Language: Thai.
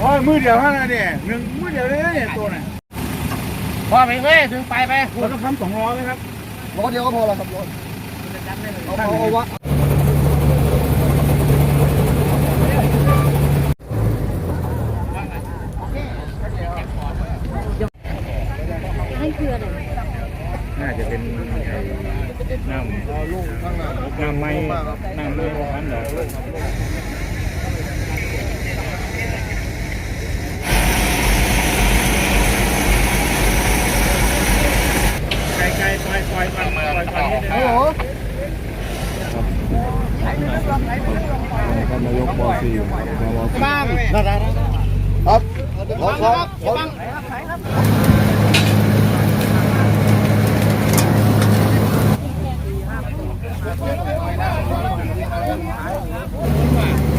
โอ้ยมือเดียวเท่านั้นเนี่ยหนึ่งมือเดียวเลยนะเนี่ยตัวน่ะพอไปเว้ยถึงไปไปเราต้องทำสองล้อไหมครับล้อเดียวก็พอแล้วครับล้อเอาเอาเอาวะให้คืออะไรน่าจะเป็น น้ำลูกข้างหน้าน้ำไม้น้ำไม้พันดอกไกลไกลปล่อยปล่อยมันปล่อยมันนิดนึงโอ้โหท่านนายกบอสี่บอสี่บ้างได้ได้ครับขอขอขอคนเดียวกั นเ